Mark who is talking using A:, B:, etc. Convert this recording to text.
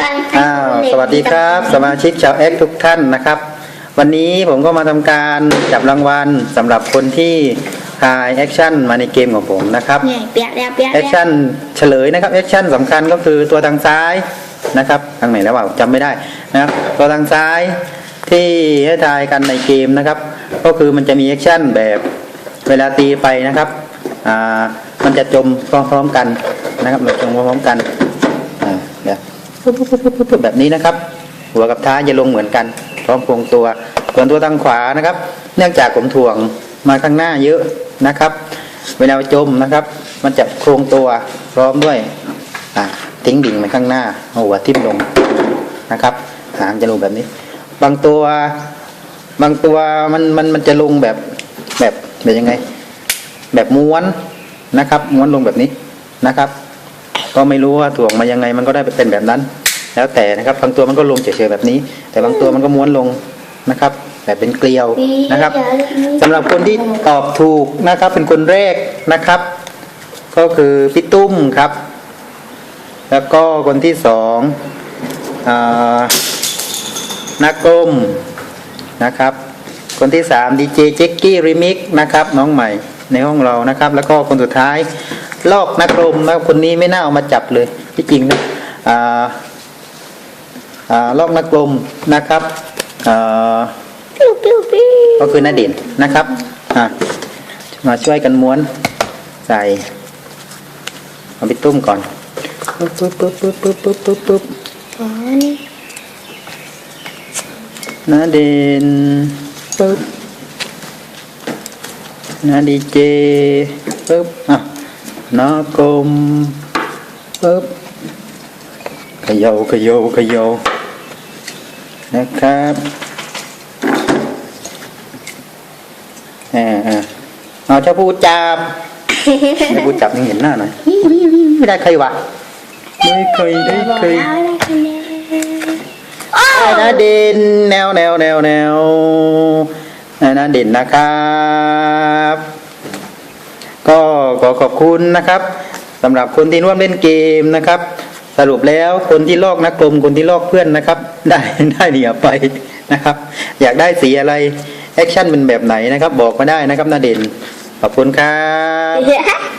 A: การ
B: อ้าวสวัสดีครับ สมาชิกชาวเอ็กทุกท่านนะครับ วันนี้ผมก็มาทำการจับรางวัลสำหรับคนที่ทายแอคชั่นมาในเกมของผมนะครับ
A: เนี่ยเปียกแล้วเปียก
B: แอ
A: แล้ว
B: คชั่นเฉลยนะครับแอคชั่นสำคัญก็คือตัวทางซ้ายนะครับทางไหนแล้วว่าจำไม่ได้นะครับ ตัวทางซ้ายที่ให้ทายกันในเกมนะครับ ก็คือมันจะมีแอคชั่นแบบเวลาตีไปนะครับอ่ามันจะจมพร้อมๆกันนะครับเราจมพร้อมๆกัน แบบนี้นะครับ หัวกับท้ายจะลงเหมือนกันพร้อมโครงตัวส่วนตัวทางขวานะครับ เนื่องจากผมถ่วงมาข้างหน้าเยอะนะครับ เวลาจมนะครับ มันจะโครงตัวพร้อมด้วยอะทิ้งดิ่งไปข้างหน้าเอาหัวทิ่มลงนะครับ หางจะลงแบบนี้ บางตัวบางตัวมันมันมันจะลงแบบแบบแบบยังไง แบบม้วนนะครับ ม้วนลงแบบนี้นะครับ ก็ไม่รู้ว่าถ่วงมายังไงมันก็ได้เป็นแบบนั้น แล้วแต่นะครับบางตัวมันก็ลงเฉยๆแบบนี้ แต่บางตัวมันก็ม้วนลงนะครับแบบเป็นเกลียวนะครับสำหรับคนที่ตอบถูกนะครับเป็นคนแรกนะครับ ก็คือพี่ตุ้มครับ แล้วก็คนที่สองอนักกลมนะครับ คนที่สามดีเจเจ็กกี้รีมิกนะครับ น้องใหม่ในห้องเรานะครับ แล้วก็คนสุดท้ายลอกนักกลมนะครับคนนี้ไม่น่าเอามาจับเลยที่จริงนะอ่า ลอกนักกลมนะครับอ่า
A: ปิ้วปิ้วปิ้ว
B: ก็คือหน้าเด่นนะครับอะมาช่วยกันม้วนใส่เอาไปตุ้มก่อนปุ๊บปุ๊บปุ๊บปุ๊บปุ๊บปุ๊บปุ๊บปุ๊บ
A: อ๋อนี่
B: หน้าเด่นปุ๊บหน้าดีเจปุ๊บอะหน้ากลมปุ๊บเขยาเขยาเขยา นะครับอ่าอ่าเอาเจ้าผู้จับให้ผู้จับยังเห็นหน้าหน่อยไม่ได้ใครวะไม่เคยได้
A: บอก
B: เคย
A: แล้วได้คะแนนอ้า
B: ได้
A: ว
B: นะเด่นแนวแนวแนวแนวได้นะเด่นนะครับ ก็ขอขอบคุณนะครับสำหรับคนที่ร่วมเล่นเกมนะครับ สรุปแล้วคนที่ลอกนักกลมคนที่ลอกเพื่อนนะครับ ได้ได้เหนียไปนะครับ อยากได้สีอะไรแอคชั่นเป็นแบบไหนนะครับ บอกมาได้นะครับนาเด่นขอบคุณครับ
A: เดี๋ยว